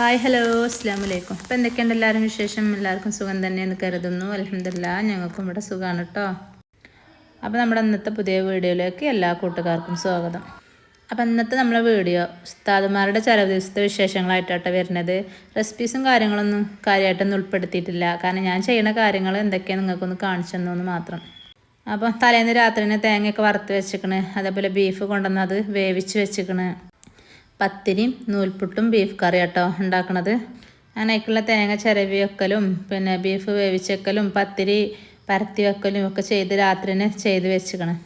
Hi hello അസ്സാം വലൈക്കും ഇപ്പം എന്തൊക്കെയുണ്ട് എല്ലാവരും വിശേഷം? എല്ലാവർക്കും സുഖം തന്നെയെന്ന് കരുതുന്നു. അലഹമില്ല ഞങ്ങൾക്കും ഇവിടെ സുഖമാണ് കേട്ടോ അപ്പോൾ നമ്മുടെ ഇന്നത്തെ പുതിയ വീഡിയോയിലേക്ക് എല്ലാ കൂട്ടുകാർക്കും സ്വാഗതം. അപ്പം ഇന്നത്തെ നമ്മളെ വീഡിയോ ഉസ്താദുമാരുടെ ചില ദിവസത്തെ വിശേഷങ്ങളായിട്ടാണ് വരുന്നത്. റെസിപ്പീസും കാര്യങ്ങളൊന്നും കാര്യമായിട്ടൊന്നും ഉൾപ്പെടുത്തിയിട്ടില്ല. കാരണം ഞാൻ ചെയ്യുന്ന കാര്യങ്ങൾ എന്തൊക്കെയാണ് നിങ്ങൾക്കൊന്ന് കാണിച്ചു തന്നു മാത്രം. അപ്പം തലേന്ന് രാത്രിനെ തേങ്ങയൊക്കെ വറുത്ത് വെച്ചിക്കണ്. അതേപോലെ ബീഫ് കൊണ്ടുവന്നത് വേവിച്ച് വെച്ചിക്കണ്. പത്തിരിയും നൂൽപുട്ടും ബീഫ് കറി കേട്ടോ ഉണ്ടാക്കണത്. അങ്ങനെയൊക്കെയുള്ള തേങ്ങ ചിരവി വെക്കലും പിന്നെ ബീഫ് വേവിച്ച് വെക്കലും പത്തിരി പരത്തി വെക്കലും ഒക്കെ ചെയ്ത് രാത്രിനെ ചെയ്ത് വെച്ചിക്കണം.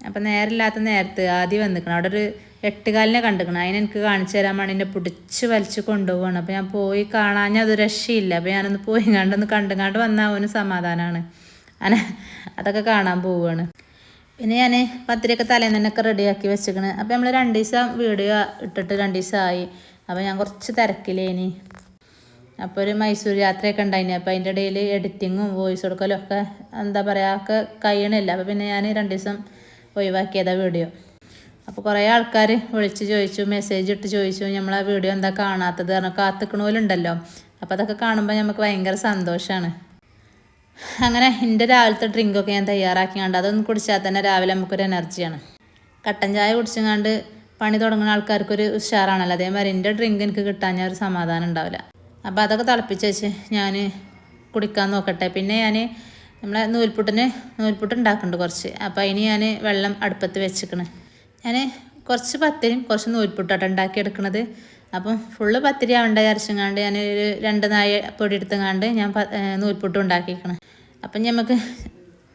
അപ്പം നേരമില്ലാത്ത നേരത്ത് ആദ്യം വന്നിക്കണം. അവിടെ ഒരു എട്ടുകാലിനെ കണ്ടിക്കണം. അതിന് എനിക്ക് കാണിച്ചു തരാൻ വേണ്ടി എന്നെ പിടിച്ച് വലിച്ച് കൊണ്ടുപോവാണ്. അപ്പോൾ ഞാൻ പോയി കാണാൻ അത് രക്ഷയില്ല. അപ്പോൾ ഞാനൊന്ന് പോയി കണ്ടൊന്ന് കണ്ടും വന്നാൽ അവന് സമാധാനമാണ് അങ്ങനെ അതൊക്കെ കാണാൻ പോവുകയാണ് പിന്നെ ഞാൻ പത്തിരിയൊക്കെ തലേന്ന് തന്നെയൊക്കെ റെഡിയാക്കി വെച്ചിരിക്കണ്. അപ്പോൾ നമ്മൾ രണ്ട് ദിവസം വീഡിയോ ഇട്ടിട്ട് രണ്ട് ആയി. അപ്പോൾ ഞാൻ കുറച്ച് തിരക്കിലേനി. അപ്പോൾ ഒരു മൈസൂർ യാത്രയൊക്കെ ഉണ്ടായിന്. അപ്പോൾ അതിന്റെ ഇടയിൽ എഡിറ്റിങ്ങും വോയിസ് കൊടുക്കലും ഒക്കെ എന്താ പറയുക ഒക്കെ കഴിയണില്ല. അപ്പോൾ പിന്നെ ഞാൻ രണ്ട് ദിവസം ഒഴിവാക്കിയതാണ് വീഡിയോ അപ്പോൾ കുറേ ആൾക്കാർ വിളിച്ച് ചോദിച്ചു മെസ്സേജ് ഇട്ട് ചോദിച്ചു നമ്മൾ ആ വീഡിയോ എന്താ കാണാത്തത്? കാരണം കാത്തുക്കണോലുണ്ടല്ലോ. അപ്പോൾ അതൊക്കെ കാണുമ്പോൾ നമുക്ക് ഭയങ്കര സന്തോഷമാണ് അങ്ങനെ എന്റെ രാവിലത്തെ ഡ്രിങ്കൊക്കെ ഞാൻ തയ്യാറാക്കി കണ്ട് അതൊന്നും കുടിച്ചാൽ തന്നെ രാവിലെ നമുക്കൊരു എനർജിയാണ്. കട്ടൻ ചായ കുടിച്ചങ്ങാണ്ട് പണി തുടങ്ങുന്ന ആൾക്കാർക്കൊരു ഉഷാറാണല്ലോ. അതേമാതിരി എന്റെ ഡ്രിങ്ക് എനിക്ക് കിട്ടാൻ ഞാൻ ഒരു സമാധാനം ഉണ്ടാവില്ല. അപ്പോൾ അതൊക്കെ തിളപ്പിച്ച് വെച്ച് ഞാൻ കുടിക്കാൻ നോക്കട്ടെ. പിന്നെ ഞാൻ നമ്മളെ നൂൽപുട്ടിന് നൂൽപുട്ട് ഉണ്ടാക്കുന്നുണ്ട് കുറച്ച്. അപ്പോൾ അതിന് ഞാൻ വെള്ളം അടുപ്പത്ത് വെച്ചിക്കണ്. ഞാൻ കുറച്ച് പത്തിരിയും കുറച്ച് നൂൽപുട്ടാണ് ഉണ്ടാക്കിയെടുക്കണത്. അപ്പം ഫുള്ള് പത്തിരി ആവണ്ട അരച്ചങ്ങാണ്ട് ഞാൻ ഒരു രണ്ട് നായ പൊടി എടുത്തങ്ങാണ്ട് ഞാൻ നൂൽപുട്ട് ഉണ്ടാക്കിയിരിക്കണം അപ്പം നമുക്ക്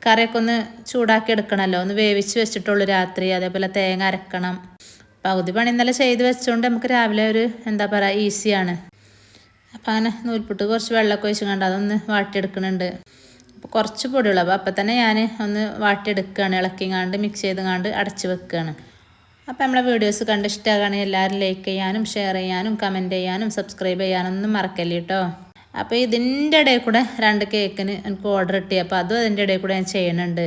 കറിയൊക്കെ ഒന്ന് ചൂടാക്കി എടുക്കണമല്ലോ ഒന്ന് വേവിച്ച് വെച്ചിട്ടുള്ളൂ രാത്രി. അതേപോലെ തേങ്ങ അരക്കണം. പകുതി പണി ഇന്നലെ ചെയ്ത് വെച്ചുകൊണ്ട് നമുക്ക് രാവിലെ ഒരു എന്താ പറയുക ഈസിയാണ്. അപ്പം അങ്ങനെ നൂൽപുട്ട് കുറച്ച് വെള്ളമൊക്കെ ഒഴിച്ച് കണ്ട് അതൊന്ന് വാട്ടിയെടുക്കുന്നുണ്ട് അപ്പോൾ കുറച്ച് പൊടിയുള്ളൂ. അപ്പോൾ അപ്പം തന്നെ ഞാൻ ഒന്ന് വാട്ടിയെടുക്കുകയാണ് ഇളക്കിങ്ങാണ്ട് മിക്സ് ചെയ്തുങ്ങാണ്ട് അടച്ച് വെക്കുകയാണ് അപ്പോൾ നമ്മളെ വീഡിയോസ് കണ്ട് ഇഷ്ടമാകണേ എല്ലാവരും ലൈക്ക് ചെയ്യാനും ഷെയർ ചെയ്യാനും കമന്റ് ചെയ്യാനും സബ്സ്ക്രൈബ് ചെയ്യാനൊന്നും മറക്കല്ലേ കേട്ടോ അപ്പോൾ ഇതിന്റെ ഇടയിൽ കൂടെ രണ്ട് കേക്കിന് എനിക്ക് ഓർഡർ കിട്ടി. അപ്പോൾ അതും അതിന്റെ ഇടയിൽ കൂടെ ഞാൻ ചെയ്യുന്നുണ്ട്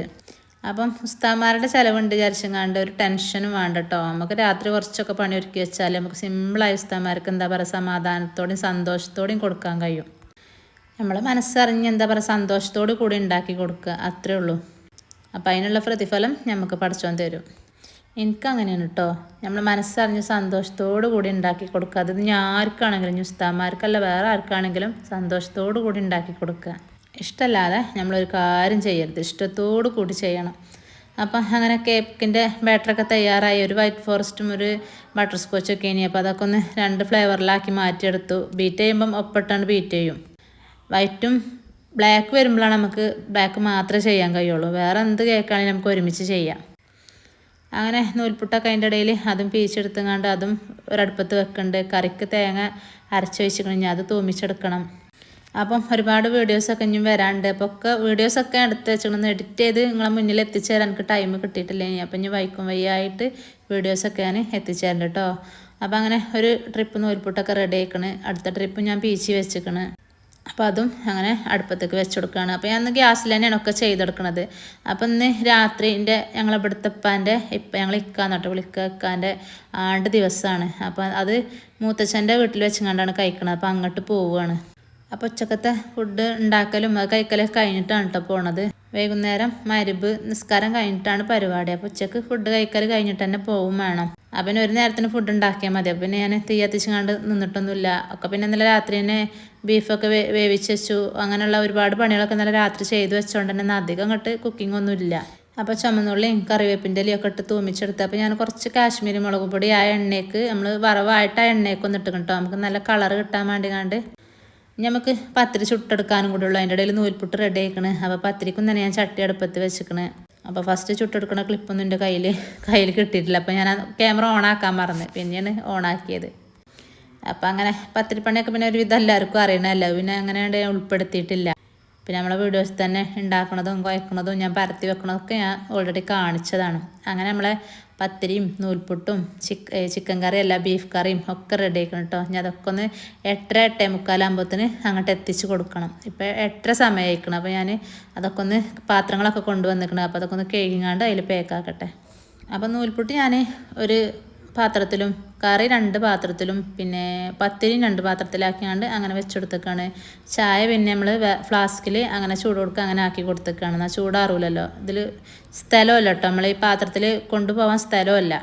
അപ്പം ഉസ്താമാരുടെ ചിലവുണ്ട് വിചാരിച്ചങ്ങാണ്ട് ഒരു ടെൻഷനും വേണ്ട കേട്ടോ നമുക്ക് രാത്രി കുറച്ചൊക്കെ പണി ഒരുക്കി വെച്ചാൽ നമുക്ക് സിമ്പിളായി ഉസ്താമാർക്ക് എന്താ പറയുക സമാധാനത്തോടെയും സന്തോഷത്തോടെയും കൊടുക്കാൻ കഴിയും. നമ്മൾ മനസ്സറിഞ്ഞ് എന്താ പറയുക സന്തോഷത്തോടു കൂടി ഉണ്ടാക്കി കൊടുക്കുക. അത്രേ ഉള്ളൂ. അപ്പോൾ അതിനുള്ള പ്രതിഫലം നമുക്ക് പഠിച്ചോൻ തരും. എനിക്കങ്ങനെയാണ് കേട്ടോ നമ്മൾ മനസ്സറിഞ്ഞ് സന്തോഷത്തോടു കൂടി ഉണ്ടാക്കി കൊടുക്കുക അത് ഞാൻ ആർക്കാണെങ്കിലും ഉസ്താമാർക്കല്ല വേറെ ആർക്കാണെങ്കിലും സന്തോഷത്തോടു കൂടി ഉണ്ടാക്കി കൊടുക്കുക ഇഷ്ടമല്ലാതെ നമ്മളൊരു കാര്യം ചെയ്യരുത്. ഇഷ്ടത്തോടു കൂടി ചെയ്യണം. അപ്പം അങ്ങനെ കേക്കിന്റെ ബാറ്ററൊക്കെ തയ്യാറായി. ഒരു വൈറ്റ് ഫോറസ്റ്റും ഒരു ബട്ടർ സ്കോച്ചൊക്കെ ഇനി അപ്പോൾ അതൊക്കെ ഒന്ന് രണ്ട് ഫ്ലേവറിലാക്കി മാറ്റിയെടുത്തു. ബീറ്റ് ചെയ്യുമ്പം ഒപ്പിട്ടാണ് ബീറ്റ് ചെയ്യും. വൈറ്റും ബ്ലാക്ക് വരുമ്പോഴാണ് നമുക്ക് ബ്ലാക്ക് മാത്രമേ ചെയ്യാൻ കഴിയുള്ളൂ. വേറെ എന്ത് കേക്കാണെങ്കിലും നമുക്ക് ഒരുമിച്ച് ചെയ്യാം. അങ്ങനെ നൂൽപുട്ടൊക്കെ അതിന്റെ ഇടയിൽ അതും പീച്ചെടുത്തുങ്ങാണ്ട് അതും ഒരടുപ്പത്ത് വെക്കുന്നുണ്ട് കറിക്ക് തേങ്ങ അരച്ച് വെച്ചിക്കണം. അത് തൂമിച്ചെടുക്കണം. അപ്പം ഒരുപാട് വീഡിയോസൊക്കെ ഇനിയും വരാണ്ട്. അപ്പോൾ ഒക്കെ വീഡിയോസൊക്കെ എടുത്ത് വെച്ചിക്കണം എഡിറ്റ് ചെയ്ത് നിങ്ങളെ മുന്നിൽ എത്തിച്ചേരാൻ എനിക്ക് ടൈം കിട്ടിയിട്ടില്ല ഇനി. അപ്പം ഇനി വൈക്കും വയ്യായിട്ട് വീഡിയോസൊക്കെ ഞാൻ എത്തിച്ചേരണ്ട കേട്ടോ അപ്പം അങ്ങനെ ഒരു ട്രിപ്പ് നൂൽപുട്ടൊക്കെ റെഡി ആയിക്കണ്. അടുത്ത ട്രിപ്പ് ഞാൻ പീച്ചി വെച്ചിക്കണ്. അപ്പോൾ അതും അങ്ങനെ അടുപ്പത്തേക്ക് വെച്ച് കൊടുക്കുകയാണ്. അപ്പോൾ ഞാൻ ഗ്യാസിൽ തന്നെയാണ് ഒക്കെ ചെയ്തെടുക്കണത്. അപ്പോൾ ഇന്ന് രാത്രി എന്റെ ഞങ്ങൾ ഇവിടുത്തെ ഉപ്പാന്റെ ഇപ്പം ഞങ്ങൾ ഇക്കാന്ന് കേട്ടോ വിളിക്കുക ആണ്ട് ദിവസമാണ് അപ്പോൾ അത് മൂത്തച്ഛന്റെ വീട്ടിൽ വെച്ചുകൊണ്ടാണ് കഴിക്കണത്. അപ്പോൾ അങ്ങോട്ട് പോവുകയാണ് അപ്പോൾ ഉച്ചക്കത്തെ ഫുഡ് ഉണ്ടാക്കലും അത് കഴിക്കലൊക്കെ കഴിഞ്ഞിട്ടാണ് കേട്ടോ പോണത്. വൈകുന്നേരം മരുബ് നിസ്കാരം കഴിഞ്ഞിട്ടാണ് പരിപാടി. അപ്പോൾ ഉച്ചയ്ക്ക് ഫുഡ് കഴിക്കൽ കഴിഞ്ഞിട്ട് തന്നെ പോവും വേണം. അപ്പം ഒരു നേരത്തിന് ഫുഡ് ഉണ്ടാക്കിയാൽ മതി. അപ്പം പിന്നെ ഞാൻ തീ കത്തിച്ചുകൊണ്ട് നിന്നിട്ടൊന്നുമില്ല. ഒക്കെ പിന്നെ ഇന്നലെ രാത്രി തന്നെ ബീഫൊക്കെ വേ വേവിച്ച് വെച്ചു. അങ്ങനെയുള്ള ഒരുപാട് പണികളൊക്കെ ഇന്നലെ രാത്രി ചെയ്തു വെച്ചുകൊണ്ട് തന്നെ അധികം അങ്ങോട്ട് കുക്കിംഗ് ഒന്നുമില്ല. അപ്പോൾ ചുമന്നുള്ളിയും കറിവേപ്പിന്റെ ഇലയൊക്കെ ഇട്ട് തൂമിച്ചെടുത്ത്. അപ്പോൾ ഞാൻ കുറച്ച് കാശ്മീരി മുളക് പൊടി ആ എണ്ണയ്ക്ക് നമ്മൾ വറവായിട്ട് ആ എണ്ണയ്ക്ക് ഒന്ന് ഇട്ട് കിട്ടും നമുക്ക് നല്ല കളർ കിട്ടാൻ വേണ്ടി കണ്ട് നമുക്ക് പത്തിരി ചുട്ടെടുക്കാനും കൂടെ ഉള്ളു. അതിന്റെ ഇടയിൽ നൂൽപുട്ട് റെഡി ആയിക്കണ്. അപ്പോൾ പത്തിരിക്കും തന്നെ ഞാൻ ചട്ടി അടുപ്പത്ത് വെച്ചിക്കണ്. അപ്പോൾ ഫസ്റ്റ് ചുട്ടെടുക്കുന്ന ക്ലിപ്പൊന്നും എന്റെ കയ്യിൽ കയ്യിൽ കിട്ടിയിട്ടില്ല. അപ്പോൾ ഞാൻ ക്യാമറ ഓൺ ഓണാക്കാൻ മറന്ന്. പിന്നെയാണ് ഓണാക്കിയത് അപ്പോൾ അങ്ങനെ പത്തിരിപ്പണിയൊക്കെ പിന്നെ ഒരുവിധം എല്ലാവർക്കും അറിയണമല്ലോ പിന്നെ അങ്ങനെ ഉൾപ്പെടുത്തിയിട്ടില്ല. പിന്നെ നമ്മളെ വീഡിയോസ് തന്നെ ഉണ്ടാക്കണതും കുഴക്കണതും ഞാൻ പരത്തി വെക്കണതൊക്കെ ഞാൻ ഓൾറെഡി കാണിച്ചതാണ്. അങ്ങനെ നമ്മളെ പത്തിരിയും നൂൽപുട്ടും ചിക്ക ചിക്കൻ കറിയല്ല ബീഫ് കറിയും ഒക്കെ റെഡി ആക്കണം കേട്ടോ ഞാൻ അതൊക്കെ ഒന്ന് എട്ടര എട്ടേ മുക്കാലാകുമ്പോഴത്തേന് അങ്ങോട്ട് എത്തിച്ച് കൊടുക്കണം. ഇപ്പോൾ എട്ടര സമയമായിരിക്കണം അപ്പോൾ ഞാൻ അതൊക്കെ ഒന്ന് പാത്രങ്ങളൊക്കെ കൊണ്ടുവന്നിരിക്കണം അപ്പോൾ അതൊക്കെ ഒന്ന് കഴുകിങ്ങാണ്ട് അതിൽ പേക്കാക്കട്ടെ അപ്പോൾ നൂൽപുട്ട് ഞാൻ ഒരു പാത്രത്തിലും കറി രണ്ട് പാത്രത്തിലും പിന്നെ പത്തിരി രണ്ട് പാത്രത്തിലാക്കിയാണ്ട് അങ്ങനെ വെച്ചെടുത്തേക്കാണ്. ചായ പിന്നെ നമ്മൾ ഫ്ലാസ്കിൽ അങ്ങനെ ചൂട് കൊടുക്കുക അങ്ങനെ ആക്കി കൊടുത്തേക്കാണ്. എന്നാൽ ചൂടാറൂലല്ലോ. ഇതിൽ സ്ഥലമല്ല കേട്ടോ. നമ്മൾ ഈ പാത്രത്തിൽ കൊണ്ടുപോകാൻ സ്ഥലമല്ല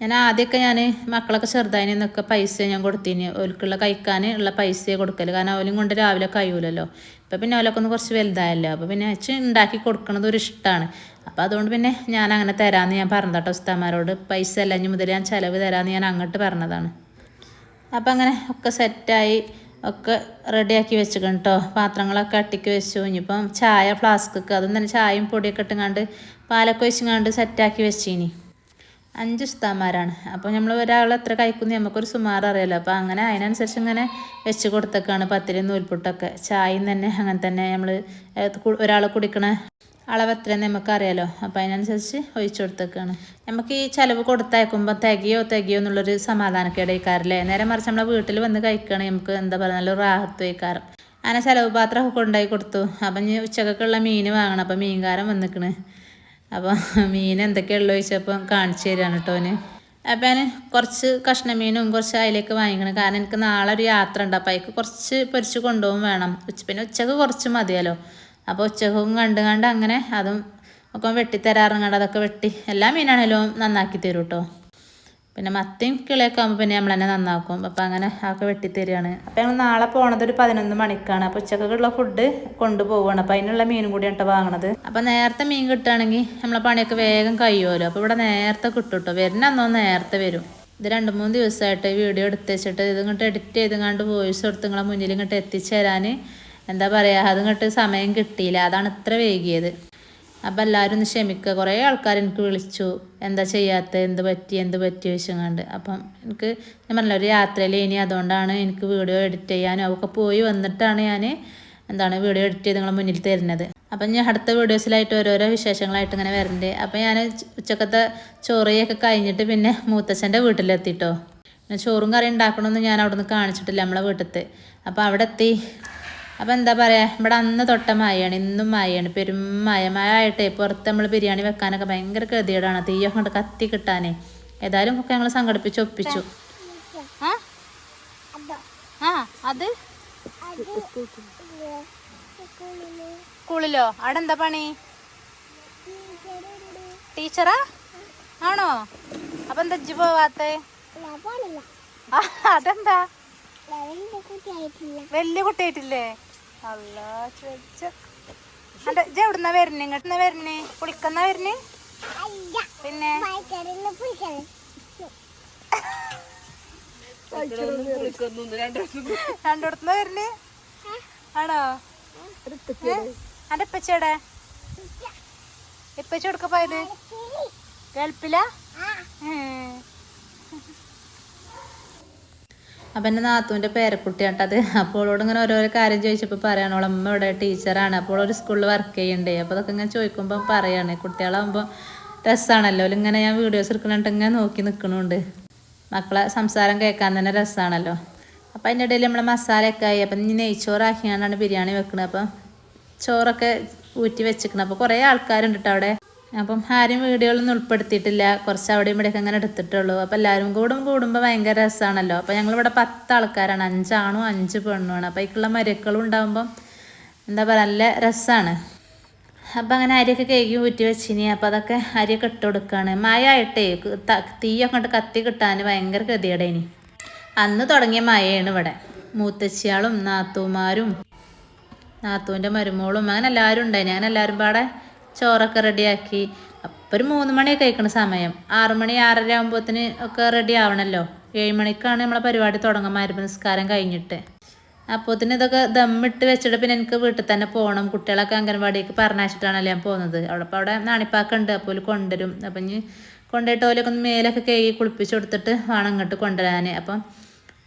ഞാൻ ആദ്യമൊക്കെ ഞാൻ മക്കളൊക്കെ ചെറുതായി നിന്നൊക്കെ പൈസ ഞാൻ കൊടുത്തിന്. ഓൽക്കുള്ള കഴിക്കാൻ ഉള്ള പൈസ കൊടുക്കൽ കാരണം അവലും കൊണ്ട് രാവിലെ കഴിയൂലല്ലോ. ഇപ്പം പിന്നെ ഓലൊക്കെ ഒന്ന് കുറച്ച് വലുതായല്ലോ. അപ്പോൾ പിന്നെ വെച്ച് ഉണ്ടാക്കി കൊടുക്കണത് ഒരു ഇഷ്ടമാണ് അപ്പോൾ അതുകൊണ്ട് പിന്നെ ഞാൻ അങ്ങനെ തരാമെന്ന് ഞാൻ പറഞ്ഞതാട്ടോ ഉസ്താമാരോട് പൈസ അല്ല മുതൽ ഞാൻ ചിലവ് തരാമെന്ന് ഞാൻ അങ്ങോട്ട് പറഞ്ഞതാണ്. അപ്പം അങ്ങനെ ഒക്കെ സെറ്റായി ഒക്കെ റെഡിയാക്കി വെച്ചു കേട്ടോ പാത്രങ്ങളൊക്കെ അട്ടിക്ക് വെച്ചു. ഇനിയിപ്പം ചായ ഫ്ലാസ്ക്കൊക്കെ അതും തന്നെ ചായയും പൊടിയൊക്കെ ഇട്ടുങ്ങാണ്ട് പാലൊക്കെ വെച്ചുങ്ങാണ്ട് സെറ്റാക്കി വെച്ചിനി. അഞ്ച് ഉസ്താമാരാണ് അപ്പോൾ നമ്മൾ ഒരാൾ എത്ര കഴിക്കുന്നു നമുക്കൊരു സുമാർ അറിയാലോ. അപ്പോൾ അങ്ങനെ അതിനനുസരിച്ച് ഇങ്ങനെ വെച്ച് കൊടുത്തേക്കാണ് പത്തിരി നൂൽപുട്ടൊക്കെ. ചായയും തന്നെ അങ്ങനെ തന്നെ നമ്മൾ ഒരാൾ കുടിക്കണ അളവ് എത്രയെന്ന് നമുക്കറിയാലോ. അപ്പോൾ അതിനനുസരിച്ച് ഒഴിച്ചു കൊടുത്തേക്കാണ് നമുക്ക് ഈ ചിലവ് കൊടുത്തയക്കുമ്പോൾ തികയോ തികയോ എന്നുള്ളൊരു സമാധാനക്കേടേക്കാരല്ലേ. നേരെ മറിച്ച് നമ്മളെ വീട്ടിൽ വന്ന് കഴിക്കുകയാണെങ്കിൽ നമുക്ക് എന്താ പറയുക നല്ല റാഹത്ത് വയ്ക്കാറ് അങ്ങനെ ചിലവ് പാത്രമൊക്കെ കൊണ്ടുപോയി കൊടുത്തു. അപ്പം ഇനി ഉച്ചക്കൊക്കെയുള്ള മീൻ വാങ്ങണം. അപ്പം മീൻകാരം വന്നിക്കണ്. അപ്പോൾ മീൻ എന്തൊക്കെയുള്ളോ ചോദിച്ചപ്പം കാണിച്ചു തരാണ് കേട്ടോ അവന് ഞാൻ കുറച്ച് കഷ്ണമീനും കുറച്ച് അതിലേക്ക് വാങ്ങിക്കണം. കാരണം എനിക്ക് നാളെ ഒരു യാത്ര ഉണ്ട്. അപ്പോൾ അതിക്ക് കുറച്ച് പൊരിച്ച് കൊണ്ടുപോകും വേണം. ഉച്ച പിന്നെ ഉച്ചയ്ക്ക് കുറച്ച് മതിയല്ലോ. അപ്പോൾ ഉച്ചക്കും കണ്ട് കണ്ട് അങ്ങനെ അതും ഒക്കെ വെട്ടിത്തരാറുങ്ങണ്ട് അതൊക്കെ വെട്ടി എല്ലാ മീനാണെങ്കിലും നന്നാക്കി തരും കേട്ടോ പിന്നെ മത്തയും കിളിയൊക്കെ ആകുമ്പോൾ പിന്നെ നമ്മൾ തന്നെ നന്നാക്കും. അപ്പം അങ്ങനെ അതൊക്കെ വെട്ടിത്തരികയാണ് അപ്പം ഞങ്ങൾ നാളെ പോണത് ഒരു പതിനൊന്ന് മണിക്കാണ്. അപ്പോൾ ഉച്ചക്കുള്ള ഫുഡ് കൊണ്ടുപോവുകയാണ് അപ്പം അതിനുള്ള മീനും കൂടി കേട്ടോ വാങ്ങണത്. അപ്പം നേരത്തെ മീൻ കിട്ടുകയാണെങ്കിൽ നമ്മളെ പണിയൊക്കെ വേഗം കഴിയുമല്ലോ അപ്പോൾ ഇവിടെ നേരത്തെ കിട്ടും കേട്ടോ വരുന്ന അന്നോ നേരത്തെ വരും. ഇത് രണ്ട് മൂന്ന് ദിവസമായിട്ട് വീഡിയോ എടുത്ത് വെച്ചിട്ട് ഇത് ഇങ്ങോട്ട് എഡിറ്റ് ചെയ്തുകൊണ്ട് വോയിസ് കൊടുത്ത് നിങ്ങളെ മുന്നിൽ ഇങ്ങോട്ട് എത്തിച്ചേരാൻ എന്താ പറയുക അതിങ്ങോട്ട് സമയം കിട്ടിയില്ല. അതാണ് ഇത്ര വൈകിയത്. അപ്പം എല്ലാവരും ഒന്ന് ക്ഷമിക്കുക കുറേ ആൾക്കാർ എനിക്ക് വിളിച്ചു. എന്താ ചെയ്യാത്ത? എന്ത് പറ്റി? എന്ത് പറ്റി? ചോദിച്ചങ്ങാണ്ട്. അപ്പം എനിക്ക് ഞാൻ പറഞ്ഞില്ല ഒരു യാത്രയിൽ ഇനി അതുകൊണ്ടാണ് എനിക്ക് വീഡിയോ എഡിറ്റ് ചെയ്യാനും അവർക്ക് പോയി വന്നിട്ടാണ് ഞാൻ എന്താണ് വീഡിയോ എഡിറ്റ് ചെയ്ത് നിങ്ങളെ മുന്നിൽ തരുന്നത്. അപ്പം ഞാൻ അടുത്ത വീഡിയോസിലായിട്ട് ഓരോരോ വിശേഷങ്ങളായിട്ട് ഇങ്ങനെ വരണ്ടേ. അപ്പം ഞാൻ ഉച്ചക്കത്തെ ചോറിയൊക്കെ കഴിഞ്ഞിട്ട് പിന്നെ മൂത്തച്ഛന്റെ വീട്ടിലെത്തിട്ടോ. പിന്നെ ചോറും കറി ഉണ്ടാക്കണമെന്ന് ഞാൻ അവിടെ നിന്ന് കാണിച്ചിട്ടില്ല നമ്മളെ വീട്ടിലത്തെ അപ്പം അവിടെ എത്തി അപ്പോൾ എന്താ പറയുക ഇവിടെ അന്ന് തൊട്ട മായാണ് ഇന്നും മായാണ് പെരും മായ. മായ ആയിട്ടേ പുറത്ത് നമ്മൾ ബിരിയാണി വെക്കാനൊക്കെ ഭയങ്കര ഗതികേടാണ്. തീയൊക്കെ കൊണ്ട് കത്തി കിട്ടാനേ. ഏതായാലും ഒക്കെ ഞങ്ങൾ സംഘടിപ്പിച്ച് ഒപ്പിച്ചു. ആ? ആ അത്? സ്കൂളിലോ? അവിടെ എന്താ പണി? ടീച്ചറാ? ആണോ? അപ്പൊ എന്താ ഇജ്ജ് പോവാത്തേ? അതെന്താ? വലിയ കുട്ടിയായിട്ടില്ലേ. അല്ല അതെ എവിടുന്ന വരുന്നേ? ഇങ്ങോട്ട് വരുന്നേ? കുളിക്കുന്ന വരുന്നേ? പിന്നെ? രണ്ടിടത്തുനിന്ന് വരുന്നേ? ആണോ? അന്റെ ഇപ്പച്ചേടെ ഇപ്പച്ച കൊടുക്ക പോയത്? ഗൾഫിലാ? അപ്പം എന്റെ നാത്തൂന്റെ പേരക്കുട്ടിയാട്ടത് അപ്പോൾ അവളോട് ഇങ്ങനെ ഓരോരോ കാര്യം ചോദിച്ചപ്പോൾ പറയാണ് അമ്മ ഇവിടെ ടീച്ചറാണ്. അപ്പോൾ ഒരു സ്കൂളിൽ വർക്ക് ചെയ്യണ്ടേ? അപ്പോൾ അതൊക്കെ ഇങ്ങനെ ചോദിക്കുമ്പോൾ പറയാണ് കുട്ടികളാകുമ്പോൾ രസമാണല്ലോ ഇങ്ങനെ ഞാൻ വീഡിയോസ് എടുക്കുന്നുണ്ട് ഇങ്ങനെ നോക്കി നിൽക്കണുണ്ട് മക്കളെ സംസാരം കേൾക്കാൻ തന്നെ രസമാണല്ലോ അപ്പം അതിന്റെ ഇടയിൽ നമ്മൾ മസാലയൊക്കെ ആയി. അപ്പം ഇനി നെയ്ച്ചോറാക്കിയാണ് ബിരിയാണി വെക്കുന്നത് അപ്പം ചോറൊക്കെ ഊറ്റി വെച്ചിരിക്കണം അപ്പോൾ കുറേ ആൾക്കാരുണ്ട് കേട്ടോ അവിടെ. അപ്പം ആരും വീഡിയോകളൊന്നും ഉൾപ്പെടുത്തിയിട്ടില്ല. കുറച്ച് അവിടെയും ഇവിടെയൊക്കെ അങ്ങനെ എടുത്തിട്ടുള്ളൂ. അപ്പം എല്ലാവരും കൂടും കൂടുമ്പോൾ ഭയങ്കര രസമാണല്ലോ അപ്പം ഞങ്ങളിവിടെ പത്ത് ആൾക്കാരാണ്. അഞ്ചാണും അഞ്ച് പെണ്ണുമാണ്. അപ്പം അതിക്കുള്ള മരുക്കളും ഉണ്ടാകുമ്പം എന്താ പറയുക നല്ല രസമാണ് അപ്പം അങ്ങനെ അരിയൊക്കെ കേക്ക് ഊറ്റി വെച്ചിനി. അപ്പം അതൊക്കെ അരിയൊക്കെ ഇട്ട് കൊടുക്കുകയാണ് മഴ ആയിട്ടേ തീയൊക്കെ കൊണ്ട് കത്തി കിട്ടാൻ ഭയങ്കര ഗതിയുടെ ഇനി അന്ന് തുടങ്ങിയ മഴയാണ് ഇവിടെ. മൂത്തച്ചിയാളും നാത്തൂമാരും നാത്തൂന്റെ മരുമോളും അങ്ങനെ എല്ലാവരും ഉണ്ടായിന്. അങ്ങനെ എല്ലാവരും പാടെ ചോറൊക്കെ റെഡിയാക്കി. അപ്പോൾ ഒരു മൂന്ന് മണിയൊക്കെ കഴിക്കണ സമയം. ആറ് മണി ആറര ആകുമ്പോഴത്തേന് ഒക്കെ റെഡി ആവണമല്ലോ ഏഴ് മണിക്കാണ് നമ്മളെ പരിപാടി തുടങ്ങാൻ മരുന്ന് നിസ്കാരം കഴിഞ്ഞിട്ട്. അപ്പോത്തിന് ഇതൊക്കെ ദമ്മിട്ട് വെച്ചിട്ട് പിന്നെ എനിക്ക് വീട്ടിൽ തന്നെ പോകണം കുട്ടികളൊക്കെ അംഗൻവാടിയൊക്കെ പറഞ്ഞയച്ചിട്ടാണല്ലോ ഞാൻ പോകുന്നത് അവിടെ അപ്പോൾ അവിടെ നാണിപ്പാക്കുണ്ട്. അപ്പോൾ കൊണ്ടുവരും. അപ്പം ഇനി കൊണ്ടുപോയിട്ട് ഓലൊക്കെ ഒന്ന് മേലൊക്കെ കഴുകി കുളിപ്പിച്ച് കൊടുത്തിട്ട് വേണം ഇങ്ങോട്ട് കൊണ്ടുവരാൻ അപ്പം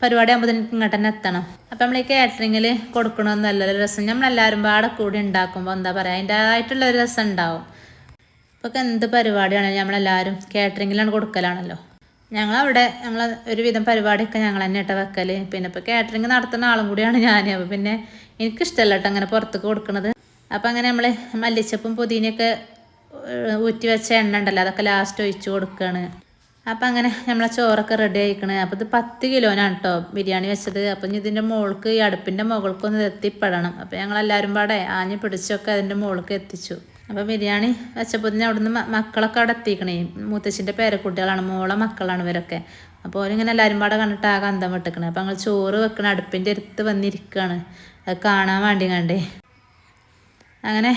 പരിപാടി ആകുമ്പോൾ തന്നെ ഇങ്ങോട്ട് തന്നെ എത്തണം. അപ്പം നമ്മൾ ഈ കാറ്ററിങ്ങിൽ കൊടുക്കണമെന്നല്ല രസം. നമ്മളെല്ലാവരും പാടെ കൂടി ഉണ്ടാക്കുമ്പോൾ എന്താ പറയുക അതിന്റേതായിട്ടുള്ള ഒരു രസം ഉണ്ടാവും ഇപ്പോൾ എന്ത് പരിപാടിയാണെങ്കിലും നമ്മളെല്ലാവരും കാറ്ററിങ്ങിലാണ് കൊടുക്കലാണല്ലോ. ഞങ്ങളവിടെ ഞങ്ങൾ ഒരുവിധം പരിപാടിയൊക്കെ ഞങ്ങൾ തന്നെ ഇട്ട വെക്കൽ പിന്നെ ഇപ്പോൾ കാറ്ററിങ് നടത്തുന്ന ആളും കൂടിയാണ് ഞാൻ അപ്പോൾ പിന്നെ എനിക്കിഷ്ടമല്ല കേട്ടോ അങ്ങനെ പുറത്തേക്ക് കൊടുക്കുന്നത് അപ്പോൾ അങ്ങനെ നമ്മൾ മല്ലിച്ചപ്പും പുതിനയൊക്കെ ഊറ്റി വെച്ച എണ്ണ ഉണ്ടല്ലോ അതൊക്കെ ലാസ്റ്റ് ഒഴിച്ച് കൊടുക്കുകയാണ് അപ്പം അങ്ങനെ നമ്മളെ ചോറൊക്കെ റെഡി ആയിക്കണേ. അപ്പോൾ ഇത് പത്ത് കിലോനാണ് കേട്ടോ ബിരിയാണി വെച്ചത്. അപ്പം ഇതിന്റെ മുകൾക്ക് ഈ അടുപ്പിന്റെ മുകൾക്കൊന്ന് എത്തിപ്പെടണം. അപ്പോൾ ഞങ്ങൾ എല്ലാവരും പാടെ ആഞ്ഞ് പിടിച്ചൊക്കെ അതിന്റെ മുകൾക്ക് എത്തിച്ചു. അപ്പോൾ ബിരിയാണി വെച്ചപ്പോൾ തന്നെ അവിടുന്ന് മക്കളൊക്കെ അവിടെ എത്തിക്കണേ. മുത്തശ്ശിന്റെ പേരക്കുട്ടികളാണ് മോളെ മക്കളാണ് ഇവരൊക്കെ. അപ്പോൾ അവരിങ്ങനെ എല്ലാവരും പാടെ കണ്ടിട്ട് ആകെ അന്തം വിട്ടിക്കണേ. അപ്പോൾ ഞങ്ങൾ ചോറ് വെക്കണ അടുപ്പിന്റെ അടുത്ത് വന്നിരിക്കുകയാണ് അത് കാണാൻ വേണ്ടി കണ്ടേ. അങ്ങനെ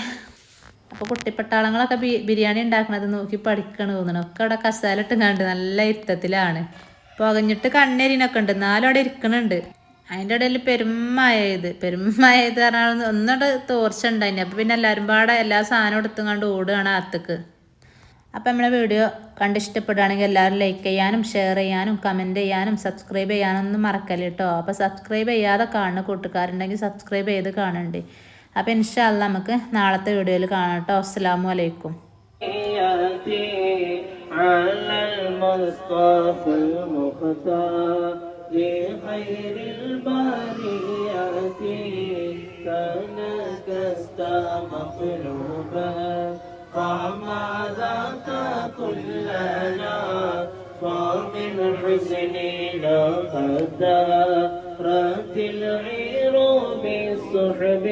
അപ്പോൾ കുട്ടിപ്പട്ടാളങ്ങളൊക്കെ ബിരിയാണി ഉണ്ടാക്കണത് നോക്കി പഠിക്കണ തോന്നണം. ഒക്കെ അവിടെ കസാലിട്ട് കണ്ട് നല്ല ഇരുത്തത്തിലാണ്. പുകഞ്ഞിട്ട് കണ്ണേരിനൊക്കെ ഉണ്ട്. എന്നാലും അവിടെ ഇരിക്കണുണ്ട്. അതിന്റെ ഇടയിൽ പെരുമായത് പെരുമായത് പറഞ്ഞാൽ ഒന്നുകൊണ്ട് തോർച്ച ഉണ്ടായിന്. അപ്പോൾ പിന്നെ എല്ലാവരും പാടെ എല്ലാ സാധനവും എടുത്തും കണ്ട് ഓടുകയാണ് അകത്തേക്ക്. അപ്പോൾ നമ്മളെ വീഡിയോ കണ്ട് ഇഷ്ടപ്പെടുകയാണെങ്കിൽ എല്ലാവരും ലൈക്ക് ചെയ്യാനും ഷെയർ ചെയ്യാനും കമന്റ് ചെയ്യാനും സബ്സ്ക്രൈബ് ചെയ്യാനൊന്നും മറക്കല്ലേ കേട്ടോ അപ്പോൾ സബ്സ്ക്രൈബ് ചെയ്യാതെ കാണുന്ന കൂട്ടുകാരുണ്ടെങ്കിൽ സബ്സ്ക്രൈബ് ചെയ്ത് കാണുന്നുണ്ട് അപ്പോൾ ഇൻഷാല്ല നമുക്ക് നാളത്തെ വീഡിയോയിൽ കാണാം കേട്ടോ അസ്സാം വലൈക്കും يأتي على المصطفى المختار لخير البريات كانك مقلوبا فماذا تقول لنا ومن حسننا قد دارت العير بالصحب